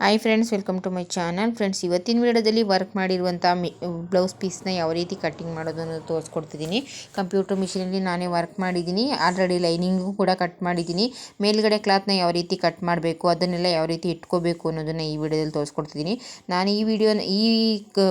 Hi friends welcome to my channel friends ಇವತ್ತಿನ ವಿಡಿಯೋದಲ್ಲಿ work ಮಾಡಿರುವಂಥ ಮಿ ಬ್ಲೌಸ್ ಪೀಸ್ನ ಯಾವ ರೀತಿ ಕಟ್ಟಿಂಗ್ ಅನ್ನೋದು ತೋರಿಸ್ಕೊಡ್ತಿದ್ದೀನಿ. ಕಂಪ್ಯೂಟರ್ ಮಿಷಿನಲ್ಲಿ ನಾನೇ ವರ್ಕ್ ಮಾಡಿದ್ದೀನಿ. ಆಲ್ರೆಡಿ ಲೈನಿಂಗು ಕೂಡ ಕಟ್ ಮಾಡಿದ್ದೀನಿ. ಮೇಲ್ಗಡೆ ಕ್ಲಾತ್ನ ಯಾವ ರೀತಿ ಕಟ್ ಮಾಡಬೇಕು, ಅದನ್ನೆಲ್ಲ ಯಾವ ರೀತಿ ಇಟ್ಕೋಬೇಕು ಅನ್ನೋದನ್ನು ಈ ವಿಡಿಯೋದಲ್ಲಿ ತೋರಿಸ್ಕೊಡ್ತಿದ್ದೀನಿ. ನಾನು ಈ ವಿಡಿಯೋನ ಈ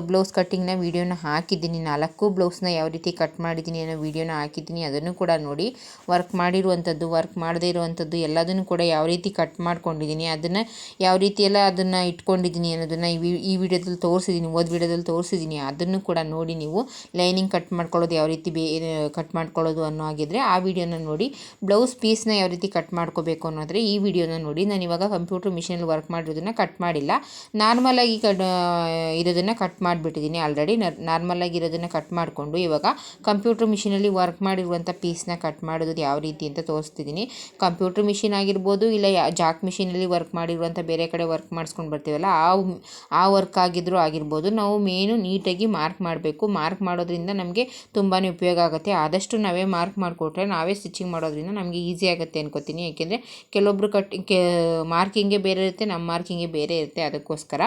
ಬ್ಲೌಸ್ ಕಟ್ಟಿಂಗ್ನ ವೀಡಿಯೋನ ಹಾಕಿದ್ದೀನಿ. ನಾಲ್ಕು ಬ್ಲೌಸ್ನ ಯಾವ ರೀತಿ ಕಟ್ ಮಾಡಿದ್ದೀನಿ ಅನ್ನೋ ವಿಡಿಯೋನ ಹಾಕಿದ್ದೀನಿ. ಅದನ್ನು ಕೂಡ ನೋಡಿ ವರ್ಕ್ ಮಾಡಿರುವಂಥದ್ದು ವರ್ಕ್ ಮಾಡದೇ ಇರುವಂಥದ್ದು ಎಲ್ಲದನ್ನು ಕೂಡ ಯಾವ ರೀತಿ ಕಟ್ ಮಾಡ್ಕೊಂಡಿದ್ದೀನಿ, ಅದನ್ನು ಯಾವ ರೀತಿಯೆಲ್ಲ ಅದನ್ನು ಇಟ್ಕೊಂಡಿದ್ದೀನಿ ಅನ್ನೋದನ್ನು ಈ ಈ ವಿಡಿಯೋದಲ್ಲಿ ತೋರಿಸಿದ್ದೀನಿ ಓದ್ ವಿಡಿಯೋದಲ್ಲಿ ತೋರಿಸಿದ್ದೀನಿ. ಅದನ್ನು ಕೂಡ ನೋಡಿ ನೀವು ಲೈನಿಂಗ್ ಕಟ್ ಮಾಡ್ಕೊಳ್ಳೋದು ಯಾವ ರೀತಿ ಬೇ ಕಟ್ ಮಾಡ್ಕೊಳ್ಳೋದು ಅನ್ನೋ ಆಗಿದ್ದರೆ ಆ ವಿಡಿಯೋನ ನೋಡಿ, ಬ್ಲೌಸ್ ಪೀಸ್ನ ಯಾವ ರೀತಿ ಕಟ್ ಮಾಡ್ಕೋಬೇಕು ಅನ್ನೋದ್ರೆ ಈ ವಿಡಿಯೋನ ನೋಡಿ. ನಾನು ಇವಾಗ ಕಂಪ್ಯೂಟರ್ ಮಿಷಿನಲ್ಲಿ ವರ್ಕ್ ಮಾಡಿರೋದನ್ನು ಕಟ್ ಮಾಡಿಲ್ಲ. ನಾರ್ಮಲಾಗಿ ಕಟ್ ಇರೋದನ್ನು ಕಟ್ ಮಾಡಿಬಿಟ್ಟಿದ್ದೀನಿ ಆಲ್ರೆಡಿ. ನಾರ್ಮಲಾಗಿ ಇರೋದನ್ನು ಕಟ್ ಮಾಡಿಕೊಂಡು ಇವಾಗ ಕಂಪ್ಯೂಟರ್ ಮಿಷಿನಲ್ಲಿ ವರ್ಕ್ ಮಾಡಿರುವಂಥ ಪೀಸ್ನ ಕಟ್ ಮಾಡೋದು ಯಾವ ರೀತಿ ಅಂತ ತೋರಿಸ್ತಿದ್ದೀನಿ. ಕಂಪ್ಯೂಟರ್ ಮಿಷಿನ್ ಆಗಿರ್ಬೋದು ಇಲ್ಲ ಜಾಕ್ ಮಿಷಿನಲ್ಲಿ ವರ್ಕ್ ಮಾಡಿರುವಂಥ ಬೇರೆ ಕಡೆ ವರ್ಕ್ ಮಾಡಿ ಮಾಡಿಸ್ಕೊಂಡು ಬರ್ತೀವಲ್ಲ, ಆ ಆ ವರ್ಕ್ ಆಗಿದ್ದರೂ ಆಗಿರ್ಬೋದು. ನಾವು ಮೇನು ನೀಟಾಗಿ ಮಾರ್ಕ್ ಮಾಡಬೇಕು. ಮಾರ್ಕ್ ಮಾಡೋದ್ರಿಂದ ನಮಗೆ ತುಂಬಾ ಉಪಯೋಗ ಆಗುತ್ತೆ. ಆದಷ್ಟು ನಾವೇ ಮಾರ್ಕ್ ಮಾಡಿಕೊಟ್ರೆ ನಾವೇ ಸ್ಟಿಚಿಂಗ್ ಮಾಡೋದ್ರಿಂದ ನಮಗೆ ಈಸಿ ಆಗುತ್ತೆ ಅನ್ಕೋತೀನಿ. ಯಾಕೆಂದರೆ ಕೆಲವೊಬ್ರು ಕಟ್ ಕೆ ಮಾರ್ಕಿಂಗೇ ಬೇರೆ ಇರುತ್ತೆ ನಮ್ಮ ಮಾರ್ಕಿಂಗೇ ಬೇರೆ ಇರುತ್ತೆ ಅದಕ್ಕೋಸ್ಕರ.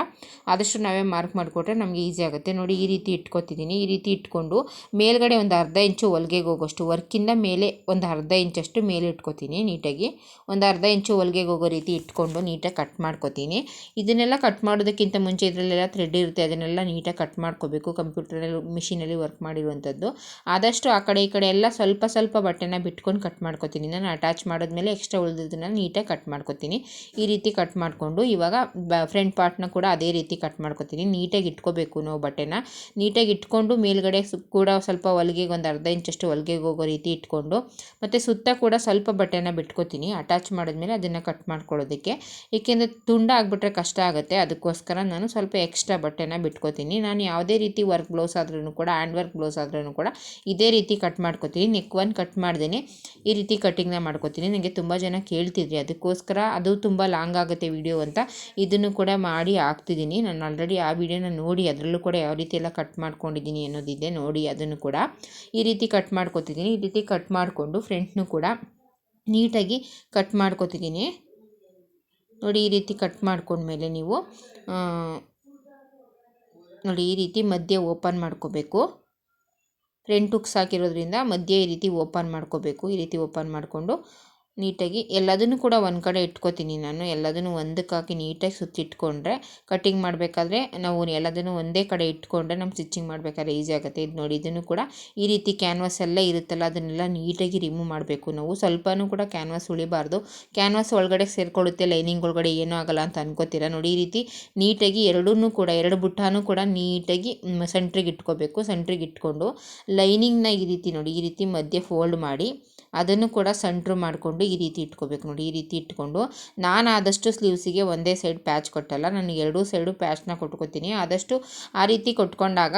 ಆದಷ್ಟು ನಾವೇ ಮಾರ್ಕ್ ಮಾಡಿಕೊಟ್ರೆ ನಮಗೆ ಈಸಿ ಆಗುತ್ತೆ. ನೋಡಿ, ಈ ರೀತಿ ಇಟ್ಕೊತಿದ್ದೀನಿ ಈ ರೀತಿ ಇಟ್ಕೊಂಡು ಮೇಲ್ಗಡೆ ಒಂದು ಅರ್ಧ ಇಂಚು ಹೊಲಿಗೆಗೆ ಹೋಗೋಷ್ಟು ವರ್ಕಿಂದ ಮೇಲೆ ಒಂದು ಅರ್ಧ ಇಂಚಷ್ಟು ಮೇಲೆ ಇಟ್ಕೊತೀನಿ ನೀಟಾಗಿ. ಒಂದು ಅರ್ಧ ಇಂಚು ಹೊಲಿಗೆಗೆ ಹೋಗೋ ರೀತಿ ಇಟ್ಕೊಂಡು ನೀಟಾಗಿ ಕಟ್ ಮಾಡ್ಕೊತೀನಿ. ಇದನ್ನೆಲ್ಲ ಕಟ್ ಮಾಡೋದಕ್ಕಿಂತ ಮುಂಚೆ ಇದರಲ್ಲೆಲ್ಲ ಥ್ರೆಡ್ ಇರುತ್ತೆ, ಅದನ್ನೆಲ್ಲ ನೀಟಾಗಿ ಕಟ್ ಮಾಡ್ಕೋಬೇಕು ಕಂಪ್ಯೂಟರಲ್ಲಿ ಮಿಷಿನಲ್ಲಿ ವರ್ಕ್ ಮಾಡಿರುವಂಥದ್ದು. ಆದಷ್ಟು ಆ ಕಡೆ ಈ ಕಡೆ ಎಲ್ಲ ಸ್ವಲ್ಪ ಸ್ವಲ್ಪ ಬಟ್ಟೆನ ಬಿಟ್ಕೊಂಡು ಕಟ್ ಮಾಡ್ಕೊತೀನಿ. ನಾನು ಅಟ್ಯಾಚ್ ಮಾಡಿದ್ಮೇಲೆ ಎಕ್ಸ್ಟ್ರಾ ಉಳಿದಿದ್ದನ್ನ ನೀಟಾಗಿ ಕಟ್ ಮಾಡ್ಕೊತೀನಿ. ಈ ರೀತಿ ಕಟ್ ಮಾಡಿಕೊಂಡು ಇವಾಗ ಬ ಫ್ರಂಟ್ ಪಾರ್ಟ್ನ ಕೂಡ ಅದೇ ರೀತಿ ಕಟ್ ಮಾಡ್ಕೊತೀನಿ. ನೀಟಾಗಿ ಇಟ್ಕೋಬೇಕು ನಾವು ಬಟ್ಟೆನ. ನೀಟಾಗಿ ಇಟ್ಕೊಂಡು ಮೇಲ್ಗಡೆ ಕೂಡ ಸ್ವಲ್ಪ ಹೊಲಿಗೆಗೆ ಒಂದು ಅರ್ಧ ಇಂಚಷ್ಟು ಹೊಲಿಗೆಗೆ ಹೋಗೋ ರೀತಿ ಇಟ್ಕೊಂಡು, ಮತ್ತು ಸುತ್ತ ಕೂಡ ಸ್ವಲ್ಪ ಬಟ್ಟೆನ ಬಿಟ್ಕೋತೀನಿ. ಅಟ್ಯಾಚ್ ಮಾಡಿದ್ಮೇಲೆ ಅದನ್ನು ಕಟ್ ಮಾಡ್ಕೊಳ್ಳೋದಕ್ಕೆ. ಏಕೆಂದರೆ ತುಂಡ ಆಗಿಬಿಟ್ರೆ ಕಷ್ಟ ಆಗುತ್ತೆ. ಅದಕ್ಕೋಸ್ಕರ ನಾನು ಸ್ವಲ್ಪ ಎಕ್ಸ್ಟ್ರಾ ಬಟ್ಟೆನ ಬಿಟ್ಕೋತೀನಿ. ನಾನು ಯಾವುದೇ ರೀತಿ ವರ್ಕ್ ಬ್ಲೌಸ್ ಆದ್ರೂ ಕೂಡ ಹ್ಯಾಂಡ್ ವರ್ಕ್ ಬ್ಲೌಸ್ ಆದ್ರೂ ಕೂಡ ಇದೇ ರೀತಿ ಕಟ್ ಮಾಡ್ಕೋತೀನಿ. ನೆಕ್ ಒನ್ ಕಟ್ ಮಾಡ್ದೇ ಈ ರೀತಿ ಕಟ್ಟಿಂಗ್ನ ಮಾಡ್ಕೋತೀನಿ. ನನಗೆ ತುಂಬ ಜನ ಕೇಳ್ತಿದ್ರಿ. ಅದಕ್ಕೋಸ್ಕರ ಅದು ತುಂಬ ಲಾಂಗ್ ಆಗುತ್ತೆ ವಿಡಿಯೋ ಅಂತ ಇದನ್ನು ಕೂಡ ಮಾಡಿ ಹಾಕ್ತಿದ್ದೀನಿ. ನಾನು ಆಲ್ರೆಡಿ ಆ ವಿಡಿಯೋನ ನೋಡಿ, ಅದರಲ್ಲೂ ಕೂಡ ಯಾವ ರೀತಿ ಎಲ್ಲ ಕಟ್ ಮಾಡ್ಕೊಂಡಿದ್ದೀನಿ ಅನ್ನೋದಿದೆ ನೋಡಿ ಅದನ್ನು ಕೂಡ ಈ ರೀತಿ ಕಟ್ ಮಾಡ್ಕೋತಿದ್ದೀನಿ. ಈ ರೀತಿ ಕಟ್ ಮಾಡಿಕೊಂಡು ಫ್ರೆಂಟ್ನು ಕೂಡ ನೀಟಾಗಿ ಕಟ್ ಮಾಡ್ಕೋತಿದ್ದೀನಿ. ನೋಡಿ, ಈ ರೀತಿ ಕಟ್ ಮಾಡ್ಕೊಂಡ್ಮೇಲೆ ನೀವು ನೋಡಿ, ಈ ರೀತಿ ಮಧ್ಯೆ ಓಪನ್ ಮಾಡ್ಕೋಬೇಕು. ಫ್ರಂಟ್ ಹುಕ್ಸ್ ಹಾಕಿರೋದ್ರಿಂದ ಮಧ್ಯೆ ಈ ರೀತಿ ಓಪನ್ ಮಾಡ್ಕೋಬೇಕು, ಈ ರೀತಿ ಓಪನ್ ಮಾಡಿಕೊಂಡು. ನೀಟಾಗಿ ಎಲ್ಲದನ್ನು ಕೂಡ ಒಂದು ಕಡೆ ಇಟ್ಕೋತೀನಿ ನಾನು. ಎಲ್ಲದನ್ನು ಒಂದಕ್ಕೆ ನೀಟಾಗಿ ಸುತ್ತಿಟ್ಕೊಂಡ್ರೆ ಕಟ್ಟಿಂಗ್ ಮಾಡಬೇಕಾದ್ರೆ ನಾವು ಎಲ್ಲದನ್ನು ಒಂದೇ ಕಡೆ ಇಟ್ಕೊಂಡ್ರೆ ನಮ್ಮ ಸ್ಟಿಚಿಂಗ್ ಮಾಡಬೇಕಾದ್ರೆ ಈಸಿ ಆಗುತ್ತೆ. ಇದು ನೋಡಿ, ಇದನ್ನು ಕೂಡ ಈ ರೀತಿ ಕ್ಯಾನ್ವಾಸ್ ಎಲ್ಲ ಇರುತ್ತಲ್ಲ, ಅದನ್ನೆಲ್ಲ ನೀಟಾಗಿ ರಿಮೂವ್ ಮಾಡಬೇಕು ನಾವು. ಸ್ವಲ್ಪನೂ ಕೂಡ ಕ್ಯಾನ್ವಾಸ್ ಉಳಿಬಾರ್ದು. ಕ್ಯಾನ್ವಾಸ್ ಒಳಗಡೆ ಸೇರಿಕೊಳ್ಳುತ್ತೆ ಲೈನಿಂಗ್ ಒಳಗಡೆ ಏನೂ ಆಗಲ್ಲ ಅಂತ ಅನ್ಕೋತೀರ? ನೋಡಿ, ಈ ರೀತಿ ನೀಟಾಗಿ ಎರಡೂ ಕೂಡ, ಎರಡು ಬುಟ್ಟಾನು ಕೂಡ ನೀಟಾಗಿ ಸೆಂಟ್ರಿಗೆ ಇಟ್ಕೋಬೇಕು. ಸೆಂಟ್ರಿಗೆ ಇಟ್ಕೊಂಡು ಲೈನಿಂಗ್ನ ಈ ರೀತಿ ನೋಡಿ, ಈ ರೀತಿ ಮಧ್ಯೆ ಫೋಲ್ಡ್ ಮಾಡಿ ಅದನ್ನು ಕೂಡ ಸೆಂಟ್ರ್ ಮಾಡಿಕೊಂಡು ಈ ರೀತಿ ಇಟ್ಕೋಬೇಕು ನೋಡಿ, ಈ ರೀತಿ ಇಟ್ಕೊಂಡು. ನಾನು ಆದಷ್ಟು ಸ್ಲೀವ್ಸಿಗೆ ಒಂದೇ ಸೈಡ್ ಪ್ಯಾಚ್ ಕೊಟ್ಟಲ್ಲ, ನಾನು ಎರಡೂ ಸೈಡು ಪ್ಯಾಚ್ನ ಕೊಟ್ಕೋತೀನಿ. ಆದಷ್ಟು ಆ ರೀತಿ ಕೊಟ್ಕೊಂಡಾಗ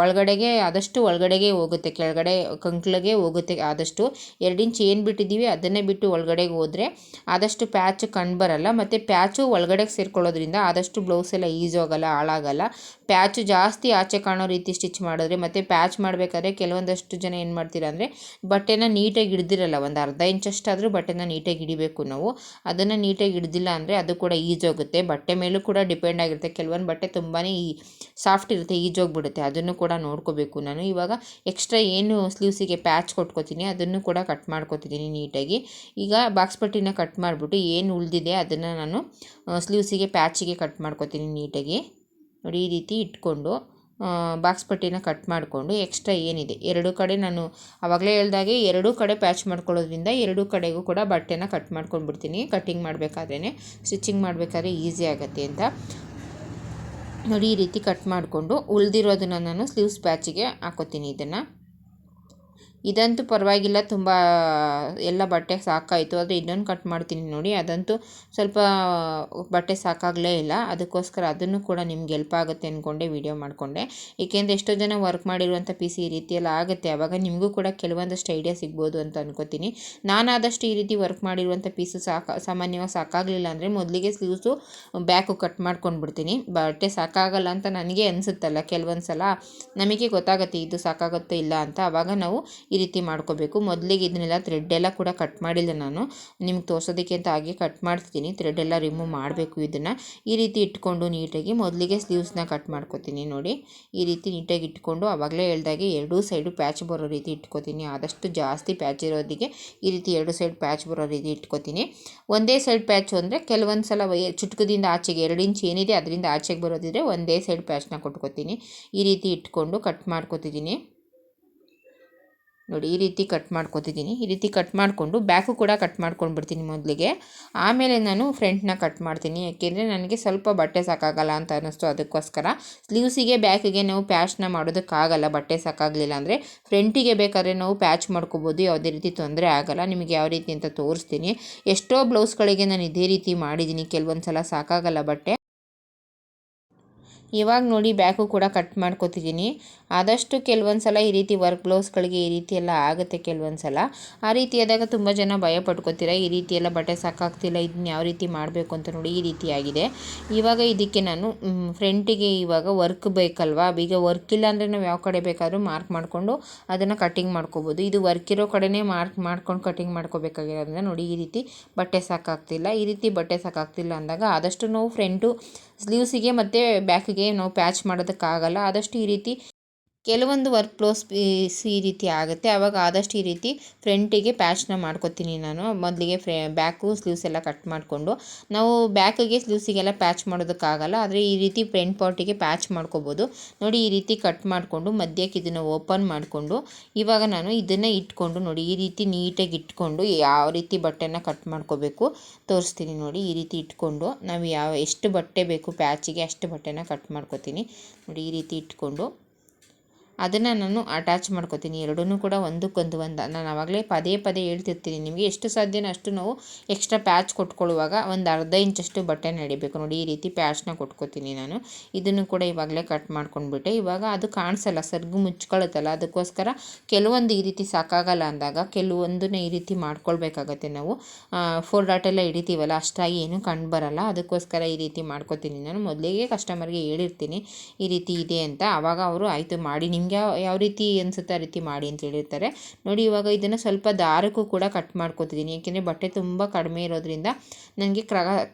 ಒಳಗಡೆಗೆ, ಆದಷ್ಟು ಒಳಗಡೆಗೆ ಹೋಗುತ್ತೆ, ಕೆಳಗಡೆ ಕಂಕ್ಳಿಗೆ ಹೋಗುತ್ತೆ ಆದಷ್ಟು. ಎರಡು ಇಂಚು ಏನು ಬಿಟ್ಟಿದ್ದೀವಿ, ಅದನ್ನೇ ಬಿಟ್ಟು ಒಳಗಡೆಗೆ ಹೋದರೆ ಆದಷ್ಟು ಪ್ಯಾಚ್ ಕಂಡು ಬರಲ್ಲ. ಮತ್ತು ಪ್ಯಾಚು ಒಳಗಡೆಗೆ ಸೇರ್ಕೊಳ್ಳೋದ್ರಿಂದ ಆದಷ್ಟು ಬ್ಲೌಸ್ ಎಲ್ಲ ಈಸಿ ಆಗೋಲ್ಲ ಹಾಳಾಗಲ್ಲ. ಪ್ಯಾಚು ಜಾಸ್ತಿ ಆಚೆ ಕಾಣೋ ರೀತಿ ಸ್ಟಿಚ್ ಮಾಡಿದ್ರೆ, ಮತ್ತು ಪ್ಯಾಚ್ ಮಾಡಬೇಕಾದ್ರೆ ಕೆಲವೊಂದಷ್ಟು ಜನ ಏನು ಮಾಡ್ತೀರಾ ಅಂದರೆ, ಬಟ್ಟೆನ ನೀಟಾಗಿ ಹಿಡ್ದಿರಲ್ಲ, ಒಂದು ಅರ್ಧ ಇಂಚಷ್ಟಾದರೂ ಬಟ್ಟೆನ ನೀಟಾಗಿ ಹಿಡಿಬೇಕು ನಾವು. ಅದನ್ನು ನೀಟಾಗಿ ಹಿಡ್ದಿಲ್ಲ ಅಂದರೆ ಅದು ಕೂಡ ಈಜೋಗುತ್ತೆ ಬಟ್ಟೆ ಮೇಲೂ ಕೂಡ ಡಿಪೆಂಡ್ ಆಗಿರುತ್ತೆ. ಕೆಲವೊಂದು ಬಟ್ಟೆ ತುಂಬಾ ಈ ಸಾಫ್ಟ್ ಇರುತ್ತೆ ಈಜೋಗ್ಬಿಡುತ್ತೆ ಅದನ್ನು ಕೂಡ ನೋಡ್ಕೋಬೇಕು ನಾನು. ಇವಾಗ ಎಕ್ಸ್ಟ್ರಾ ಏನು ಸ್ಲೀವ್ಸಿಗೆ ಪ್ಯಾಚ್ ಕೊಟ್ಕೋತೀನಿ, ಅದನ್ನು ಕೂಡ ಕಟ್ ಮಾಡ್ಕೋತಿದ್ದೀನಿ ನೀಟಾಗಿ. ಈಗ ಬಾಕ್ಸ್ ಪಟ್ಟಿನ ಕಟ್ ಮಾಡಿಬಿಟ್ಟು ಏನು ಉಳಿದಿದೆ ಅದನ್ನು ನಾನು ಸ್ಲೀವ್ಸಿಗೆ ಪ್ಯಾಚಿಗೆ ಕಟ್ ಮಾಡ್ಕೋತೀನಿ ನೀಟಾಗಿ. ನೋಡಿ ಈ ರೀತಿ ಇಟ್ಕೊಂಡು. ಬಾಕ್ಸ್ ಪಟ್ಟಿನ ಕಟ್ ಮಾಡಿಕೊಂಡು ಎಕ್ಸ್ಟ್ರಾ ಏನಿದೆ? ಎರಡು ಕಡೆ ನಾನು ಆವಾಗಲೇ ಹೇಳ್ದಾಗೆ ಎರಡೂ ಕಡೆ ಪ್ಯಾಚ್ ಮಾಡ್ಕೊಳ್ಳೋದ್ರಿಂದ ಎರಡೂ ಕಡೆಗೂ ಕೂಡ ಬಟ್ಟೆನ ಕಟ್ ಮಾಡ್ಕೊಂಡು ಬಿಡ್ತೀನಿ ಕಟ್ಟಿಂಗ್ ಮಾಡಬೇಕಾದ್ರೇ ಸ್ಟಿಚಿಂಗ್ ಮಾಡಬೇಕಾದ್ರೆ ಈಸಿ ಆಗುತ್ತೆ ಅಂತ. ನೋಡಿ ಈ ರೀತಿ ಕಟ್ ಮಾಡಿಕೊಂಡು ಉಳಿದಿರೋದನ್ನು ನಾನು ಸ್ಲೀವ್ಸ್ ಪ್ಯಾಚಿಗೆ ಹಾಕೋತೀನಿ ಇದನ್ನು. ಇದಂತೂ ಪರವಾಗಿಲ್ಲ, ತುಂಬ ಎಲ್ಲ ಬಟ್ಟೆ ಸಾಕಾಯಿತು. ಆದರೆ ಇನ್ನೊಂದು ಕಟ್ ಮಾಡ್ತೀನಿ ನೋಡಿ. ಅದಂತೂ ಸ್ವಲ್ಪ ಬಟ್ಟೆ ಸಾಕಾಗಲೇ ಇಲ್ಲ. ಅದಕ್ಕೋಸ್ಕರ ಅದನ್ನು ಕೂಡ ನಿಮ್ಗೆ ಎಲ್ಪ್ ಆಗುತ್ತೆ ಅಂದ್ಕೊಂಡೆ ವೀಡಿಯೋ ಮಾಡಿಕೊಂಡೆ. ಏಕೆಂದರೆ ಎಷ್ಟೋ ಜನ ವರ್ಕ್ ಮಾಡಿರುವಂಥ ಪೀಸ್ ಈ ರೀತಿಯೆಲ್ಲ ಆಗುತ್ತೆ. ಆವಾಗ ನಿಮಗೂ ಕೂಡ ಕೆಲವೊಂದಷ್ಟು ಐಡಿಯಾ ಸಿಗ್ಬೋದು ಅಂತ ಅನ್ಕೋತೀನಿ. ನಾನಾದಷ್ಟು ಈ ರೀತಿ ವರ್ಕ್ ಮಾಡಿರುವಂಥ ಪೀಸು ಸಾಕ, ಸಾಮಾನ್ಯವಾಗಿ ಸಾಕಾಗಲಿಲ್ಲ ಅಂದರೆ ಮೊದಲಿಗೆ ಸ್ಲೀವ್ಸು ಬ್ಯಾಕು ಕಟ್ ಮಾಡ್ಕೊಂಡ್ಬಿಡ್ತೀನಿ. ಬಟ್ಟೆ ಸಾಕಾಗಲ್ಲ ಅಂತ ನನಗೆ ಅನಿಸುತ್ತಲ್ಲ ಕೆಲವೊಂದು ಸಲ ನಮಗೆ ಗೊತ್ತಾಗುತ್ತೆ, ಇದು ಸಾಕಾಗುತ್ತೋ ಇಲ್ಲ ಅಂತ. ಆವಾಗ ನಾವು ಈ ರೀತಿ ಮಾಡ್ಕೋಬೇಕು. ಮೊದಲಿಗೆ ಇದನ್ನೆಲ್ಲ ಥ್ರೆಡ್ ಎಲ್ಲ ಕೂಡ ಕಟ್ ಮಾಡಿಲ್ಲ ನಾನು. ನಿಮ್ಗೆ ತೋರ್ಸೋದಕ್ಕೆ ಅಂತ ಹಾಗೆ ಕಟ್ ಮಾಡ್ತಿದ್ದೀನಿ. ಥ್ರೆಡ್ ಎಲ್ಲ ರಿಮೂವ್ ಮಾಡಬೇಕು ಇದನ್ನು. ಈ ರೀತಿ ಇಟ್ಕೊಂಡು ನೀಟಾಗಿ ಮೊದಲಿಗೆ ಸ್ಲೀವ್ಸ್ನ ಕಟ್ ಮಾಡ್ಕೋತೀನಿ ನೋಡಿ. ಈ ರೀತಿ ನೀಟಾಗಿ ಇಟ್ಕೊಂಡು ಆವಾಗಲೇ ಹೇಳ್ದಾಗೆ ಎರಡೂ ಸೈಡು ಪ್ಯಾಚ್ ಬರೋ ರೀತಿ ಇಟ್ಕೋತೀನಿ. ಆದಷ್ಟು ಜಾಸ್ತಿ ಪ್ಯಾಚ್ ಇರೋದಕ್ಕೆ ಈ ರೀತಿ ಎರಡು ಸೈಡ್ ಪ್ಯಾಚ್ ಬರೋ ರೀತಿ ಇಟ್ಕೋತೀನಿ. ಒಂದೇ ಸೈಡ್ ಪ್ಯಾಚು ಅಂದರೆ ಕೆಲವೊಂದು ಸಲ ಚುಟ್ಕದಿಂದ ಆಚೆಗೆ ಎರಡು ಇಂಚ್ ಏನಿದೆ ಅದರಿಂದ ಆಚೆಗೆ ಬರೋದಿದ್ರೆ ಒಂದೇ ಸೈಡ್ ಪ್ಯಾಚ್ನ ಕೊಟ್ಕೋತೀನಿ. ಈ ರೀತಿ ಇಟ್ಕೊಂಡು ಕಟ್ ಮಾಡ್ಕೊತಿದ್ದೀನಿ. ನೋಡಿ, ಈ ರೀತಿ ಕಟ್ ಮಾಡ್ಕೊತಿದ್ದೀನಿ. ಈ ರೀತಿ ಕಟ್ ಮಾಡಿಕೊಂಡು ಬ್ಯಾಕು ಕೂಡ ಕಟ್ ಮಾಡ್ಕೊಂಡು ಬಿಡ್ತೀನಿ ಮೊದಲಿಗೆ. ಆಮೇಲೆ ನಾನು ಫ್ರಂಟ್ನ ಕಟ್ ಮಾಡ್ತೀನಿ. ಯಾಕೆಂದರೆ ನನಗೆ ಸ್ವಲ್ಪ ಬಟ್ಟೆ ಸಾಕಾಗಲ್ಲ ಅಂತ ಅನ್ನಿಸ್ತು ಅದಕ್ಕೋಸ್ಕರ. ಸ್ಲೀವ್ಸಿಗೆ ಬ್ಯಾಕಿಗೆ ನಾವು ಪ್ಯಾಚ್ನ ಮಾಡೋದಕ್ಕಾಗಲ್ಲ. ಬಟ್ಟೆ ಸಾಕಾಗಲಿಲ್ಲ ಅಂದರೆ ಫ್ರಂಟಿಗೆ ಬೇಕಾದ್ರೆ ನಾವು ಪ್ಯಾಚ್ ಮಾಡ್ಕೋಬೋದು. ಯಾವುದೇ ರೀತಿ ತೊಂದರೆ ಆಗಲ್ಲ. ನಿಮಗೆ ಯಾವ ರೀತಿ ಅಂತ ತೋರಿಸ್ತೀನಿ. ಎಷ್ಟೋ ಬ್ಲೌಸ್ಗಳಿಗೆ ನಾನು ಇದೇ ರೀತಿ ಮಾಡಿದ್ದೀನಿ. ಕೆಲವೊಂದು ಸಲ ಸಾಕಾಗಲ್ಲ ಬಟ್ಟೆ. ಇವಾಗ ನೋಡಿ ಬ್ಯಾಕು ಕೂಡ ಕಟ್ ಮಾಡ್ಕೊತಿದ್ದೀನಿ ಆದಷ್ಟು ಕೆಲವೊಂದು ಸಲ ಈ ರೀತಿ ವರ್ಕ್ ಬ್ಲೌಸ್ಗಳಿಗೆ ಈ ರೀತಿ ಎಲ್ಲ ಆಗುತ್ತೆ ಕೆಲವೊಂದು ಸಲ ಆ ರೀತಿ ಆದಾಗ ತುಂಬ ಜನ ಭಯ ಪಡ್ಕೋತೀರ ಈ ರೀತಿ ಎಲ್ಲ ಬಟ್ಟೆ ಸಾಕಾಗ್ತಿಲ್ಲ ಇದನ್ನ ಯಾವ ರೀತಿ ಮಾಡಬೇಕು ಅಂತ ನೋಡಿ ಈ ರೀತಿ ಆಗಿದೆ. ಇವಾಗ ಇದಕ್ಕೆ ನಾನು ಫ್ರೆಂಟಿಗೆ ಇವಾಗ ವರ್ಕ್ ಬೇಕಲ್ವಾ? ಈಗ ವರ್ಕ್ ಇಲ್ಲ ಅಂದರೆ ನಾವು ಯಾವ ಕಡೆ ಬೇಕಾದರೂ ಮಾರ್ಕ್ ಮಾಡಿಕೊಂಡು ಅದನ್ನು ಕಟ್ಟಿಂಗ್ ಮಾಡ್ಕೋಬೋದು. ಇದು ವರ್ಕ್ ಇರೋ ಕಡೆನೇ ಮಾರ್ಕ್ ಮಾಡ್ಕೊಂಡು ಕಟ್ಟಿಂಗ್ ಮಾಡ್ಕೋಬೇಕಾಗಿರೋದ್ರಿಂದ ನೋಡಿ ಈ ರೀತಿ ಬಟ್ಟೆ ಸಾಕಾಗ್ತಿಲ್ಲ. ಈ ರೀತಿ ಬಟ್ಟೆ ಸಾಕಾಗ್ತಿಲ್ಲ ಅಂದಾಗ ಆದಷ್ಟು ನಾವು ಫ್ರಂಟು ಸ್ಲೀವ್ಸಿಗೆ ಮತ್ತು ಬ್ಯಾಕಿಗೆ ನಾವು ಪ್ಯಾಚ್ ಮಾಡೋದಕ್ಕಾಗಲ್ಲ. ಆದಷ್ಟು ಈ ರೀತಿ ಕೆಲವೊಂದು ವರ್ಕ್ ಬ್ಲೌಸ್ ಪೀಸ್ ಈ ರೀತಿ ಆಗುತ್ತೆ. ಆವಾಗ ಆದಷ್ಟು ಈ ರೀತಿ ಫ್ರಂಟಿಗೆ ಪ್ಯಾಚ್ನ ಮಾಡ್ಕೊತೀನಿ ನಾನು. ಮೊದಲಿಗೆ ಫ್ರೆ ಬ್ಯಾಕು ಸ್ಲೀವ್ಸ್ ಎಲ್ಲ ಕಟ್ ಮಾಡಿಕೊಂಡು. ನಾವು ಬ್ಯಾಕಿಗೆ ಸ್ಲೀವ್ಸಿಗೆಲ್ಲ ಪ್ಯಾಚ್ ಮಾಡೋದಕ್ಕಾಗಲ್ಲ. ಆದರೆ ಈ ರೀತಿ ಫ್ರಂಟ್ ಪಾರ್ಟಿಗೆ ಪ್ಯಾಚ್ ಮಾಡ್ಕೋಬೋದು. ನೋಡಿ ಈ ರೀತಿ ಕಟ್ ಮಾಡಿಕೊಂಡು, ಮಧ್ಯಕ್ಕೆ ಇದನ್ನು ಓಪನ್ ಮಾಡಿಕೊಂಡು, ಇವಾಗ ನಾನು ಇದನ್ನು ಇಟ್ಕೊಂಡು ನೋಡಿ, ಈ ರೀತಿ ನೀಟಾಗಿ ಇಟ್ಕೊಂಡು ಯಾವ ರೀತಿ ಬಟ್ಟೆನ ಕಟ್ ಮಾಡ್ಕೋಬೇಕು ತೋರಿಸ್ತೀನಿ ನೋಡಿ. ಈ ರೀತಿ ಇಟ್ಕೊಂಡು ನಾವು ಯಾವ, ಎಷ್ಟು ಬಟ್ಟೆ ಬೇಕು ಪ್ಯಾಚಿಗೆ ಅಷ್ಟು ಬಟ್ಟೆನ ಕಟ್ ಮಾಡ್ಕೋತೀನಿ. ನೋಡಿ ಈ ರೀತಿ ಇಟ್ಕೊಂಡು. ಅದನ್ನು ನಾನು ಅಟ್ಯಾಚ್ ಮಾಡ್ಕೋತೀನಿ. ಎರಡೂ ಕೂಡ ಒಂದಕ್ಕೊಂದು ಒಂದು. ನಾನು ಆವಾಗಲೇ ಪದೇ ಪದೇ ಹೇಳ್ತಿರ್ತೀನಿ ನಿಮಗೆ. ಎಷ್ಟು ಸಾಧ್ಯನೋ ಅಷ್ಟು ನಾವು ಎಕ್ಸ್ಟ್ರಾ ಪ್ಯಾಚ್ ಕೊಟ್ಕೊಳ್ಳುವಾಗ ಒಂದು ಅರ್ಧ ಇಂಚಷ್ಟು ಬಟ್ಟೆ ನಡಿಬೇಕು. ನೋಡಿ, ಈ ರೀತಿ ಪ್ಯಾಚ್ನ ಕೊಟ್ಕೋತೀನಿ ನಾನು. ಇದನ್ನು ಕೂಡ ಇವಾಗಲೇ ಕಟ್ ಮಾಡ್ಕೊಂಡ್ಬಿಟ್ಟೆ. ಇವಾಗ ಅದು ಕಾಣಿಸಲ್ಲ, ಸರ್ಗು ಮುಚ್ಕೊಳ್ಳುತ್ತಲ್ಲ ಅದಕ್ಕೋಸ್ಕರ ಕೆಲವೊಂದು ಈ ರೀತಿ ಸಾಕಾಗಲ್ಲ ಅಂದಾಗ, ಕೆಲವೊಂದನ್ನ ಈ ರೀತಿ ಮಾಡ್ಕೊಳ್ಬೇಕಾಗತ್ತೆ ನಾವು. ಫೋರ್ ಡಾಟ್ ಎಲ್ಲ ಹಿಡಿತೀವಲ್ಲ, ಅಷ್ಟಾಗಿ ಏನೂ ಕಂಡು ಬರಲ್ಲ. ಅದಕ್ಕೋಸ್ಕರ ಈ ರೀತಿ ಮಾಡ್ಕೋತೀನಿ ನಾನು. ಮೊದಲಿಗೆ ಕಸ್ಟಮರ್ಗೆ ಹೇಳಿರ್ತೀನಿ, ಈ ರೀತಿ ಇದೆ ಅಂತ. ಆವಾಗ ಅವರು, ಆಯಿತು, ಮಾಡಿ ನಿಮ್ಮ ನಿಮ್ಗೆ ಯಾವ ಯಾವ ರೀತಿ ಅನಿಸುತ್ತೆ ಆ ರೀತಿ ಮಾಡಿ ಅಂತ ಹೇಳಿರ್ತಾರೆ. ನೋಡಿ, ಇವಾಗ ಇದನ್ನು ಸ್ವಲ್ಪ ದಾರಕ್ಕೂ ಕೂಡ ಕಟ್ ಮಾಡ್ಕೊತಿದ್ದೀನಿ. ಏಕೆಂದರೆ ಬಟ್ಟೆ ತುಂಬ ಕಡಿಮೆ ಇರೋದ್ರಿಂದ ನನಗೆ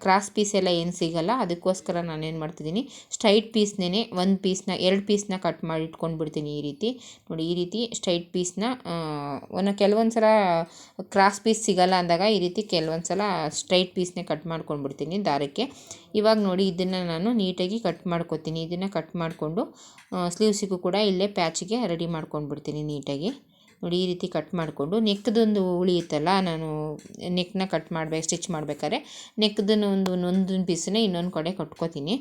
ಕ್ರಾಸ್ ಪೀಸ್ ಎಲ್ಲ ಏನು ಸಿಗಲ್ಲ. ಅದಕ್ಕೋಸ್ಕರ ನಾನೇನು ಮಾಡ್ತಿದ್ದೀನಿ ಸ್ಟ್ರೈಟ್ ಪೀಸ್ನೇ ಒಂದು ಪೀಸ್ನ ಎರಡು ಪೀಸ್ನ ಕಟ್ ಮಾಡಿ ಇಟ್ಕೊಂಡು ಬಿಡ್ತೀನಿ ಈ ರೀತಿ. ನೋಡಿ, ಈ ರೀತಿ ಸ್ಟ್ರೈಟ್ ಪೀಸ್ನ ಒಂದು ಕೆಲವೊಂದು ಸಲ ಕ್ರಾಸ್ ಪೀಸ್ ಸಿಗಲ್ಲ ಅಂದಾಗ ಈ ರೀತಿ ಕೆಲವೊಂದು ಸಲ ಸ್ಟ್ರೈಟ್ ಪೀಸ್ನೇ ಕಟ್ ಮಾಡ್ಕೊಂಡ್ಬಿಡ್ತೀನಿ ದಾರಕ್ಕೆ. ಇವಾಗ ನೋಡಿ, ಇದನ್ನು ನಾನು ನೀಟಾಗಿ ಕಟ್ ಮಾಡ್ಕೊತೀನಿ. ಇದನ್ನು ಕಟ್ ಮಾಡಿಕೊಂಡು ಸ್ಲೀವ್ಸಿಗೂ ಕೂಡ ಇಲ್ಲೇ ಪ್ಯಾಚಿಗೆ ರೆಡಿ ಮಾಡ್ಕೊಂಡು ನೀಟಾಗಿ. ನೋಡಿ, ಈ ರೀತಿ ಕಟ್ ಮಾಡಿಕೊಂಡು ನೆಕ್ದೊಂದು ಉಳಿಯುತ್ತಲ್ಲ ನಾನು ನೆಕ್ನ ಕಟ್ ಮಾಡಬೇಕು ಸ್ಟಿಚ್ ಮಾಡಬೇಕಾದ್ರೆ ನೆಕ್ದನ್ನು ಒಂದು ಒಂದೊಂದು ಪೀಸನ್ನ ಇನ್ನೊಂದು ಕಡೆ ಕಟ್ಕೋತೀನಿ.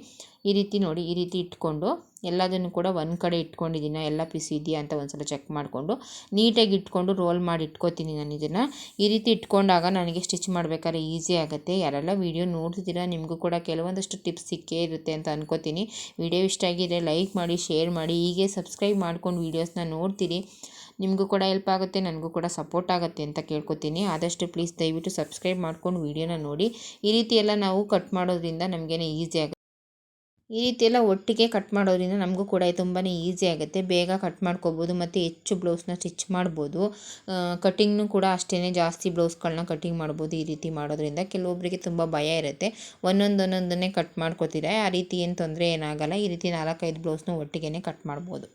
ಈ ರೀತಿ ನೋಡಿ, ಈ ರೀತಿ ಇಟ್ಕೊಂಡು ಎಲ್ಲದನ್ನು ಕೂಡ ಒಂದು ಕಡೆ ಇಟ್ಕೊಂಡಿದ್ದೀನಿ ಎಲ್ಲ ಪೀಸ್ ಇದೆಯಾ ಅಂತ ಒಂದು ಸಲ ಚೆಕ್ ಮಾಡಿಕೊಂಡು ನೀಟಾಗಿ ಇಟ್ಕೊಂಡು ರೋಲ್ ಮಾಡಿ ಇಟ್ಕೋತೀನಿ ನಾನು ಇದನ್ನು. ಈ ರೀತಿ ಇಟ್ಕೊಂಡಾಗ ನನಗೆ ಸ್ಟಿಚ್ ಮಾಡಬೇಕಾದ್ರೆ ಈಸಿ ಆಗುತ್ತೆ. ಯಾರೆಲ್ಲ ವೀಡಿಯೋ ನೋಡ್ತಿದ್ದೀರಾ, ನಿಮಗೂ ಕೂಡ ಕೆಲವೊಂದಷ್ಟು ಟಿಪ್ಸ್ ಸಿಕ್ಕೇ ಇರುತ್ತೆ ಅಂತ ಅನ್ಕೋತೀನಿ. ವಿಡಿಯೋ ಇಷ್ಟ ಆಗಿದೆ ಲೈಕ್ ಮಾಡಿ ಶೇರ್ ಮಾಡಿ, ಹೀಗೆ ಸಬ್ಸ್ಕ್ರೈಬ್ ಮಾಡ್ಕೊಂಡು ವೀಡಿಯೋಸ್ನ ನೋಡ್ತೀರಿ. ನಿಮಗೂ ಕೂಡ ಹೆಲ್ಪ್ ಆಗುತ್ತೆ, ನನಗೂ ಕೂಡ ಸಪೋರ್ಟ್ ಆಗುತ್ತೆ ಅಂತ ಕೇಳ್ಕೊತೀನಿ. ಆದಷ್ಟು ಪ್ಲೀಸ್ ದಯವಿಟ್ಟು ಸಬ್ಸ್ಕ್ರೈಬ್ ಮಾಡ್ಕೊಂಡು ವೀಡಿಯೋನ ನೋಡಿ. ಈ ರೀತಿ ಎಲ್ಲ ನಾವು ಕಟ್ ಮಾಡೋದ್ರಿಂದ ನಮಗೇನೆ ಈಸಿ ಆಗುತ್ತೆ ಈ ರೀತಿ ಎಲ್ಲ ಒಟ್ಟಿಗೆ ಕಟ್ ಮಾಡೋದ್ರಿಂದ ನಮಗೂ ಕೂಡ ತುಂಬಾ ಈಸಿ ಆಗುತ್ತೆ. ಬೇಗ ಕಟ್ ಮಾಡ್ಕೋಬೋದು, ಮತ್ತು ಹೆಚ್ಚು ಬ್ಲೌಸ್ನ ಸ್ಟಿಚ್ ಮಾಡ್ಬೋದು. ಕಟಿಂಗ್ನು ಕೂಡ ಅಷ್ಟೇ ಜಾಸ್ತಿ ಬ್ಲೌಸ್ಗಳನ್ನ ಕಟಿಂಗ್ ಮಾಡ್ಬೋದು ಈ ರೀತಿ ಮಾಡೋದ್ರಿಂದ. ಕೆಲವೊಬ್ಬರಿಗೆ ತುಂಬ ಭಯ ಇರುತ್ತೆ. ಒಂದೊಂದು ಒಂದೊಂದನ್ನೇ ಕಟ್ ಮಾಡ್ಕೋತೀರ. ಆ ರೀತಿ ಏನು ತೊಂದರೆ ಏನಾಗಲ್ಲ ಈ ರೀತಿ ನಾಲ್ಕೈದು ಬ್ಲೌಸ್ನು ಒಟ್ಟಿಗೆ ಕಟ್ ಮಾಡ್ಬೋದು.